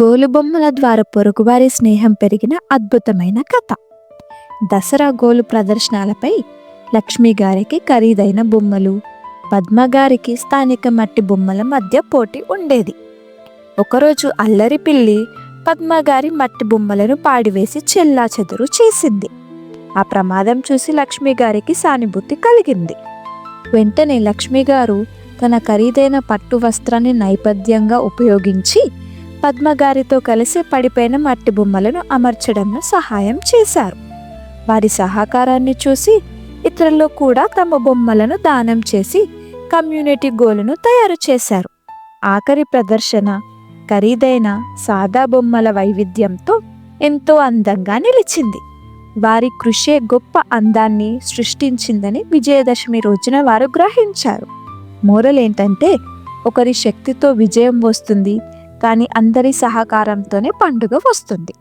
గోలుబొమ్మల ద్వారా పొరుగువారి స్నేహం పెరిగిన అద్భుతమైన కథ. దసరా గోలు ప్రదర్శనలపై లక్ష్మి గారికి ఖరీదైన బొమ్మలు పద్మగారికి స్థానిక మట్టి బొమ్మల మధ్య పోటీ ఉండేది. ఒకరోజు అల్లరి పిల్లి పద్మగారి మట్టి బొమ్మలను పాడివేసి చెల్లా చెదురు చేసింది. ఆ ప్రమాదం చూసి లక్ష్మి గారికి సానుభూతి కలిగింది. వెంటనే లక్ష్మి గారు తన ఖరీదైన పట్టు వస్త్రాన్ని నైపథ్యంగా ఉపయోగించి పద్మగారితో కలిసి పడిపోయిన మట్టి బొమ్మలను అమర్చడంలో సహాయం చేశారు. వారి సహకారాన్ని చూసి ఇతరులు కూడా తమ బొమ్మలను దానం చేసి కమ్యూనిటీ గోలును తయారు చేశారు. ఆఖరి ప్రదర్శన ఖరీదైన సాదా బొమ్మల వైవిధ్యంతో ఎంతో అందంగా నిలిచింది. వారి కృషే గొప్ప అందాన్ని సృష్టించిందని విజయదశమి రోజున వారు గ్రహించారు. మోరల్ ఏంటంటే ఒకరి శక్తితో విజయం వస్తుంది కానీ అందరి సహకారంతోనే పండుగ వస్తుంది.